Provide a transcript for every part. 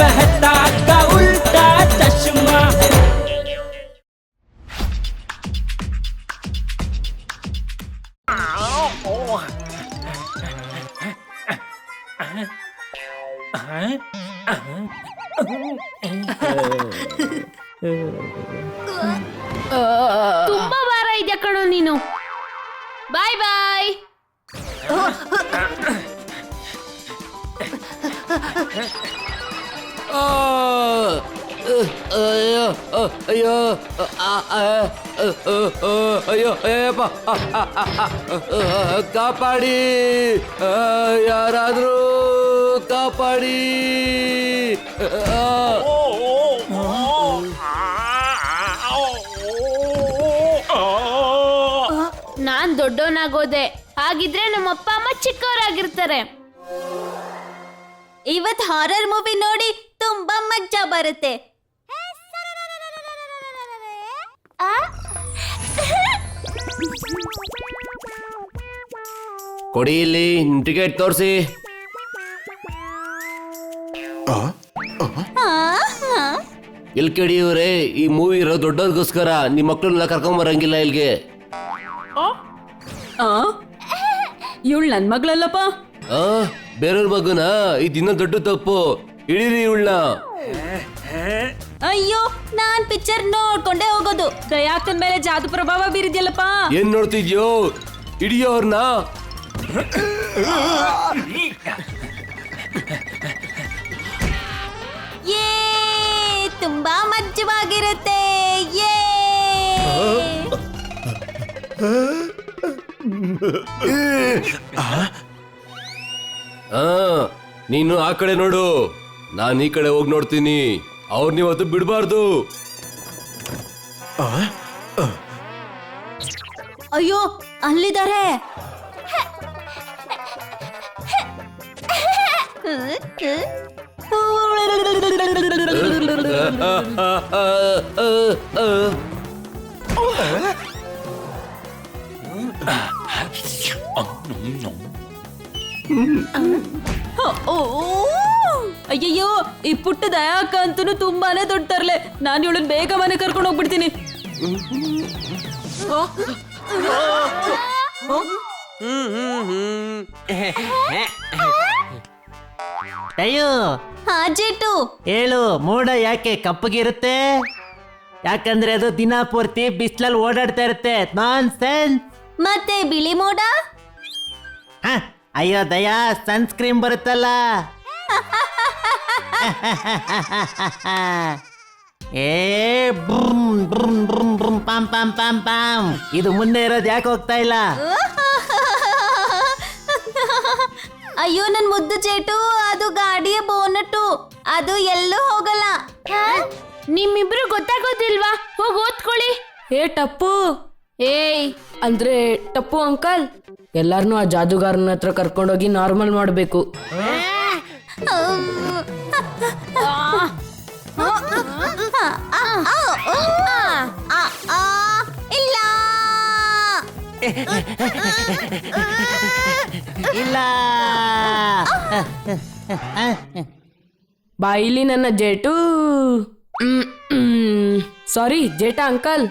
मेहता का उल्टा चश्मा ತುಂಬಾ ವಾರ ಇದೆಯಾ ಕಣೋ ನೀನು ಬಾಯ್ ಬಾಯ್ ಆ, ಅಯ್ಯೋ ಅಯ್ಯೋ ಅಯ್ಯಪ್ಪ ಕಾಪಾಡಿ ಯಾರಾದರೂ ಯಾರಾದ್ರೂ ಕಾಪಾಡಿ. ನಾನ್ ದೊಡ್ಡವನಾಗೋದೆ. ಹಾಗಿದ್ರೆ ನಮ್ಮ ಅಪ್ಪ ಅಮ್ಮ ಚಿಕ್ಕವರಾಗಿರ್ತಾರೆ. ಇವತ್ ಹಾರರ್ ಮೂವಿ ನೋಡಿ ಬರುತ್ತೆ. ಕೊಡಿ ಇಲ್ಲಿ ಟಿಕೆಟ್ ತೋರಿಸಿ. ಇಲ್ಲಿ ಕೆಡಿಯವ್ರೆ ಇವ್ರೆ ಈ ಮೂವಿ ಇರೋ ದೊಡ್ಡವ್ರಿಗೋಸ್ಕರ ನಿಮ್ಮ ಮಕ್ಕಳನ್ನೆಲ್ಲ ಕರ್ಕೊಂಬರಂಗಿಲ್ಲ ಇಲ್ಲಿಗೆ ಇವಳು ನನ್ ಮಗಳಲ್ಲಪ್ಪ. ಆ ಬೇರೆಯವ್ರ ಮಗುನ ಇದಿನ್ನ ದೊಡ್ಡ ತಪ್ಪು. ಇಳಿರಿ ಇವಳನ್ನ. ಅಯ್ಯೋ ನಾನ್ ಪಿಕ್ಚರ್ ನೋಡ್ಕೊಂಡೇ ಹೋಗೋದು. ದಯಾಕನ್ ಮೇಲೆ ಜಾದು ಪ್ರಭಾವ ಬೀರಿದ್ಯಲ್ಲಪ್ಪ. ಏನ್ ನೋಡ್ತಿದ್ಯೋ? ಹಿಡಿಯೋ ಅವ್ರನ್ನ ತುಂಬಾ ಮಜ್ಜವಾಗಿರುತ್ತೆ. ನೀನು ಆ ಕಡೆ ನೋಡು. ನಾನು ಈ ಕಡೆ ಹೋಗಿ ನೋಡ್ತೀನಿ. ಅವ್ರನ್ನಿವತ್ತು ಬಿಡಬಾರ್ದು ಅಯ್ಯೋ ಅಲ್ಲಿದ್ದಾರೆ ಓ ಅಯ್ಯಯ್ಯೋ ಈ ಪುಟ್ಟ ದಯಾಕ ಅಂತೂ ತುಂಬಾನೇ ದೊಡ್ಡ ತರಲೆ ನಾನು ಇವಳನ್ನ ಬೇಗ ಮನೆ ಕರ್ಕೊಂಡು ಹೋಗ್ಬಿಡ್ತೀನಿ. ಅಯ್ಯೋ. ಹಾ ಜೇಟು ಹೇಳು ಮೋಡ ಯಾಕೆ ಕಪ್ಪಗಿರುತ್ತೆ ಯಾಕಂದ್ರೆ ಅದು ದಿನ ಪೂರ್ತಿ ಬಿಸ್ಲಲ್ಲಿ ಓಡಾಡ್ತಾ ಇರುತ್ತೆ. ನಾನ್ ಸೆನ್ಸ್ ಮತ್ತೆ ಬಿಳಿ ಮೋಡ? ಅಯ್ಯೋ ದಯಾ ಸನ್ಸ್ಕ್ರೀನ್ ಬರುತ್ತಲ್ಲ. ಏ ಬ್ರಂ ಬ್ರಂ ಬ್ರಂ ಬ್ರೂಮ್ ಪಾಮ್ ಪಾಮ್ ಪಾಂ ಪಾಮ್. ಇದು ಮುಂದೆ ಇರೋದು ಯಾಕೆ ಹೋಗ್ತಾ ಇಲ್ಲ? ಅಯ್ಯೋ ನನ್ ಮುದ್ದು ಚೇಟು ಅದು ಗಾಡಿಯ ಬೋನಟ್ಟು. ಅದು ಎಲ್ಲೂ ಹೋಗಲ್ಲ. ನಿಮ್ಮಿಬ್ರು ಗೊತ್ತಾಗೋದಿಲ್ವಾ? ಹೋಗಿ ಓದ್ಕೊಳ್ಳಿ. ಏ ಟಪ್ಪು. ಏಯ್ ಅಂದ್ರೆ ಟಪ್ಪು ಅಂಕಲ್? ಎಲ್ಲಾರನು ಆ ಜಾದುಗಾರನ ಹತ್ರ ಕರ್ಕೊಂಡೋಗಿ ನಾರ್ಮಲ್ ಮಾಡಬೇಕು. ಇಲ್ಲ ಇಲ್ಲ ಬಾಯಿಲಿ ನನ್ನ ಜೇಟು ಸಾರಿ ಜೇಟ ಅಂಕಲ್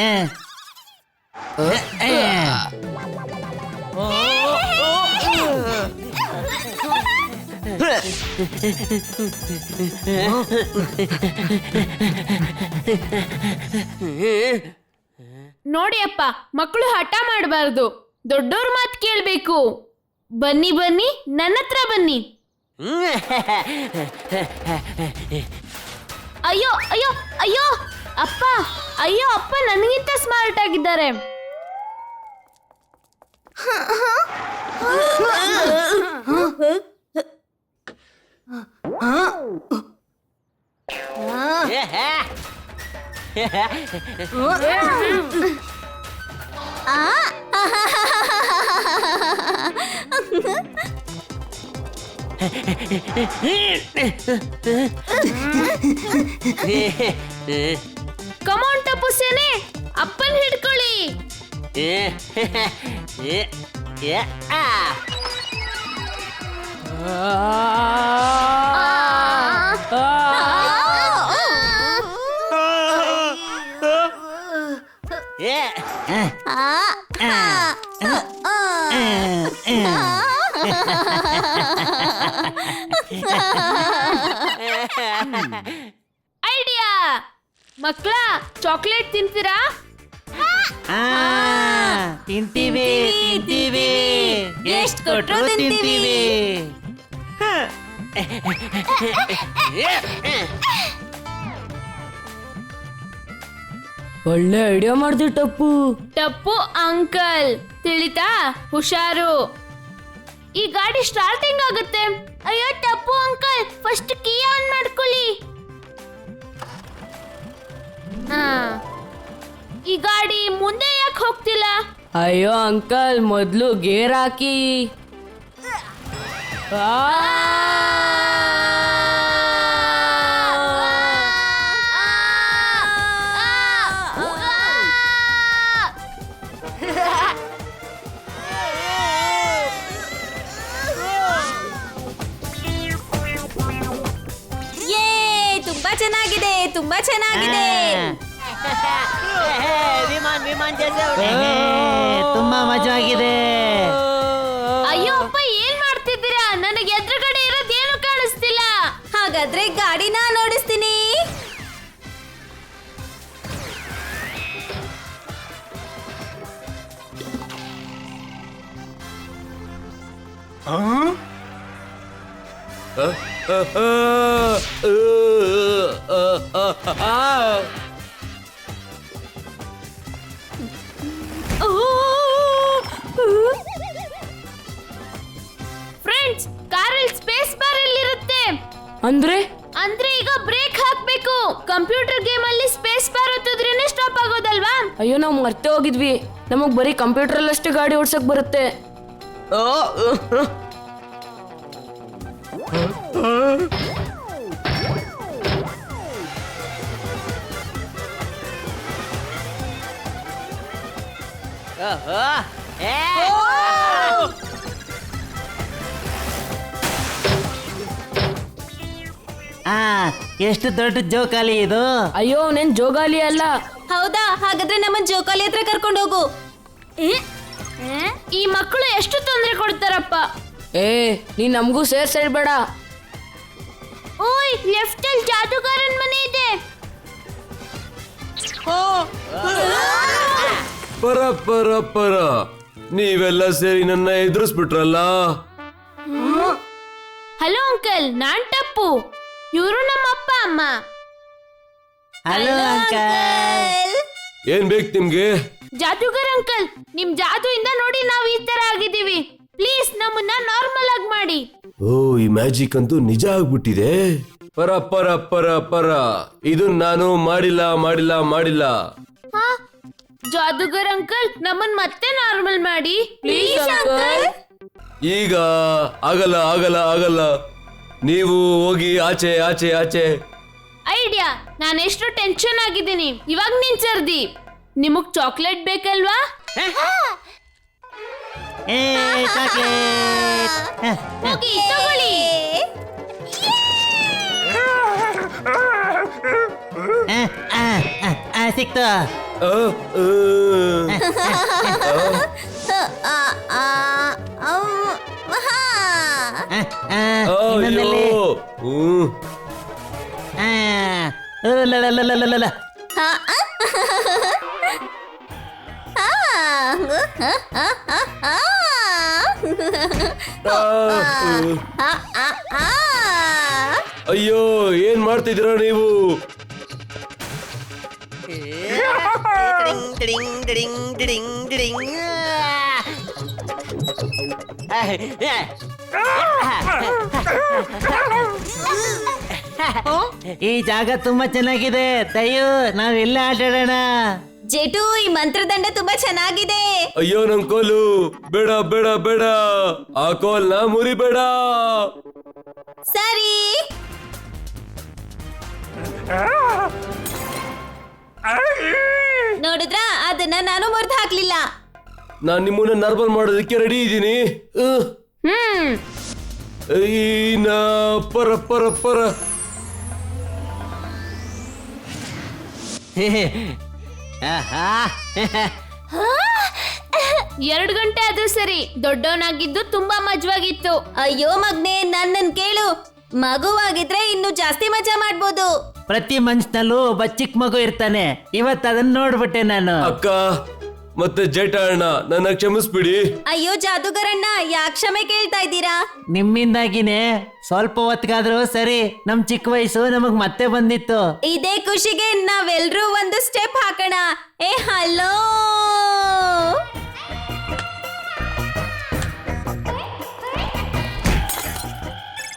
ಏ. ನೋಡಿ ಅಪ್ಪ, ಮಕ್ಕಳು ಹಠ ಮಾಡಬಾರ್ದು. ದೊಡ್ಡೋರ್ ಮಾತು ಕೇಳಬೇಕು. ಬನ್ನಿ ಬನ್ನಿ, ನನ್ನ ಹತ್ರ ಬನ್ನಿ. ಅಯ್ಯೋ ಅಯ್ಯೋ ಅಯ್ಯೋ, ಅಪ್ಪ ಅಯ್ಯೋ, ಅಪ್ಪ ನನಗಿಂತ ಸ್ಮಾರ್ಟ್ ಆಗಿದ್ದಾರೆ. ಕಮಾನ್ ಟಪ್ಪು ಸೇನೆ ಅಪ್ಪನ್ ಹಿಡ್ಕೊಳ್ಳಿ ಐಡಿಯಾ ಮಕ್ಕಳ ಚಾಕ್ಲೇಟ್ ತಿಂತೀರಾ ತಿಂತೀವಿ ತಿಂತೀವಿ ಎಷ್ಟು ಕೊಟ್ರು ತಿಂತೀವಿ ಒಳ್ಳೆ ಐಡಿಯಾ ಮಾಡಿದ್ರು ಟಪ್ಪು. ಟಪ್ಪು ಅಂಕಲ್ ತಿಳಿತಾ? ಹುಷಾರು. ಈ ಗಾಡಿ ಸ್ಟಾರ್ಟಿಂಗ್ ಆಗುತ್ತೆ. ಅಯ್ಯೋ Tappu uncle first key on ಮಾಡ್ಕೊಳ್ಳಿ. ಹಾ. ಈ ಗಾಡಿ ಮುಂದೆ ಯಾಕೆ ಹೋಗ್ತಿಲ್ಲ? ಅಯ್ಯೋ ಅಂಕಲ್ ಮೊದ್ಲು ಗೇರ್ ಹಾಕಿ. ಆ! ತುಂಬಾ ಚೆನ್ನಾಗಿದೆ. ವಿಮಾನ್ ವಿಮಾನ್ ತುಂಬಾ ಮಜಾ ಆಗಿದೆ ಅಯ್ಯೋ ಅಪ್ಪ ಏನ್ ಮಾಡ್ತಿದ್ದೀರಾ? ನನಗೆ ಎದುರುಗಡೆ ಇರೋದೇನು ಕಾಣಿಸ್ತಿಲ್ಲ? ಹಾಗಾದ್ರೆ ಗಾಡಿನ ನೋಡಿಸ್ತೀನಿ ಆ, ಅಯ್ಯೋ ನಾವು ಮರ್ತೆ ಹೋಗಿದ್ವಿ. ನಮಗ್ ಬರೀ ಕಂಪ್ಯೂಟರ್ ಅಷ್ಟೇ ಗಾಡಿ ಓಡ್ಸಕ್ ಬರುತ್ತೆ. ಆ ಎಷ್ಟು ದೊಡ್ಡ ಜೋಕಾಲಿ ಇದು. ಅಯ್ಯೋ ನೆನ್ ಜೋಗಾಲಿ ಅಲ್ಲ. ಹೌದಾ? ಹಾಗಾದ್ರೆ ನಮ್ಮ ಜೋಕಾಲಿ ಹತ್ರ ಕರ್ಕೊಂಡು ಹೋಗು. ಈ ಮಕ್ಕಳು ಎಷ್ಟು ತೊಂದರೆ ಕೊಡ್ತಾರಪ್ಪ? ಏ ನೀ ನಮಗೂ ಸೇರ್ಸ್ ಹೇಳ್ಬೇಡ ಓಯ್ ಲೆಫ್ಟ್ ಅಲ್ಲಿ ಜಾದುಗಾರನ್ ಮನೆ ಇದೆ. ಪರ ಪರ ಪರ. ನೀವೆಲ್ಲ ಸೇರಿ ನನ್ನ ಎದುರಿಸ್ಬಿಟ್ರಲ್ಲ? ಹಲೋ ಅಂಕಲ್ ನಾನ್ ಟಪ್ಪು. ಇವರು ನಮ್ಮ ಅಪ್ಪ ಅಮ್ಮ. ಹಲೋ ಅಂಕಲ್ ಏನ್ ಬೇಕು ನಿಮ್ಗೆ? ಜಾದೂಗರ್ ಅಂಕಲ್ ನಿಮ್ ಜಾದೂಯಿಂದ ನೋಡಿ ನಾವ್ ಈ ತರ ಆಗಿದ್ದೀವಿ. ಪ್ಲೀಸ್ ನಮ್ಮನ್ನ ನಾರ್ಮಲ್ ಆಗಿ ಮಾಡಿ. ಓ ಈ ಮ್ಯಾಜಿಕ್ ಅಂತೂ ನಿಜ ಆಗ್ಬಿಟ್ಟಿದೆ. ಪರ ಪರ ಪರ ಪರ. ಇದು ನಾನು ಮಾಡಿಲ್ಲ ಮಾಡಿಲ್ಲ ಮಾಡಿಲ್ಲ. ಹಾ? ಜಾದೂಗರ್ ಅಂಕಲ್ ನಮ್ಮನ್ ಮತ್ತೆ ನಾರ್ಮಲ್ ಮಾಡಿ. ಪ್ಲೀಸ್ ಅಂಕಲ್ ಈಗ ಆಗಲ್ಲ ಆಗಲ್ಲ ಆಗಲ್ಲ. ನೀವು ಹೋಗಿ ಆಚೆ ಆಚೆ ಆಚೆ. ಐಡಿಯಾ ನಾನು ಎಷ್ಟು ಟೆನ್ಷನ್ ಆಗಿದ್ದೀನಿ. ಇವಾಗ ನಿನ್ ಸರ್ದಿ. ನಿಮಗ್ ಚಾಕ್ಲೇಟ್ ಬೇಕಲ್ವಾ? ಏ ಚಾಕ್ಲೇಟ್ ಹೋಗಿ ತಗೊಳ್ಳಿ. ಸಿಕ್ತು. ಇನ್ನೊಂದಲ್ಲಿ. ಅಯ್ಯೋ ಏನ್ ಮಾಡ್ತಿದ್ದೀರಾ ನೀವು ಈ ಜಾಗ ತುಂಬಾ ಚೆನ್ನಾಗಿದೆ. ತಯ್ಯೋ ನಾವ್ ಎಲ್ಲ ಆಟಾಡೋಣ. ಜೇಟು ಈ ಮಂತ್ರದಂಡ ತುಂಬಾ ಚೆನ್ನಾಗಿದೆ. ಅಯ್ಯೋ ನನ್ ಕೋಲು. ಬೇಡ ಬೇಡ ಬೇಡ. ಆ ಮುರಿ ಮುರಿಬೇಡ. ಸರಿ. ನೋಡಿದ್ರ ಅದನ್ನ ನಾನು ಮುರಿದು ಹಾಕ್ಲಿಲ್ಲ. ನಾನ್ ನಿಮ್ಮನ್ನ ನಾರ್ಮಲ್ ಮಾಡೋದಕ್ಕೆ ರೆಡಿ ಇದ್ದೀನಿ. ಅಹ್. ಹ್ಮ್. ಈ ನಾ ಪರ ಪರ ಪರ. ಎರಡು ಗಂಟೆ ಆದ್ರೂ ಸರಿ ದೊಡ್ಡವನಾಗಿದ್ದು ತುಂಬಾ ಮಜವಾಗಿತ್ತು. ಅಯ್ಯೋ ಮಗ್ನೆ ನನ್ನನ್ ಕೇಳು. ಮಗುವಾಗಿದ್ರೆ ಇನ್ನು ಜಾಸ್ತಿ ಮಜಾ ಮಾಡ್ಬೋದು. ಪ್ರತಿ ಮನ್ಸ್ನಲ್ಲೂ ಒಬ್ಬ ಚಿಕ್ಕ ಮಗು ಇರ್ತಾನೆ. ಇವತ್ತು ಅದನ್ನ ನೋಡ್ಬಿಟ್ಟೆ ನಾನು. ಅಕ್ಕ ಮತ್ತೆ ಜೇಟ ಅಣ್ಣ ನನ್ನ ಕ್ಷಮಿಸ್ಬಿಡಿ. ಅಯ್ಯೋ ಜಾದುಗರಣ್ಣ ಯಾಕೆ ಕ್ಷಮೆ ಕೇಳ್ತಾ ಇದ್ದೀರಾ? ನಿಮ್ಮಿಂದಾಗಿನೇ ಸ್ವಲ್ಪ ಹೊತ್ಗಾದ್ರೂ ಸರಿ ನಮ್ ಚಿಕ್ಕ ವಯಸ್ಸು ನಮಗ್ ಮತ್ತೆ ಬಂದಿತ್ತು. ಇದೇ ಖುಷಿಗೆ ನಾವೆಲ್ರೂ ಒಂದು ಸ್ಟೆಪ್ ಹಾಕೋಣ. ಏ ಹಲೋ!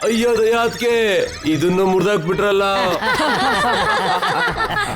ಅಯ್ಯೋ ದಯಾತ್ಗೆ ಇದನ್ನು ಮುರ್ದಾಕ್ಬಿಟ್ರಲ್ಲ.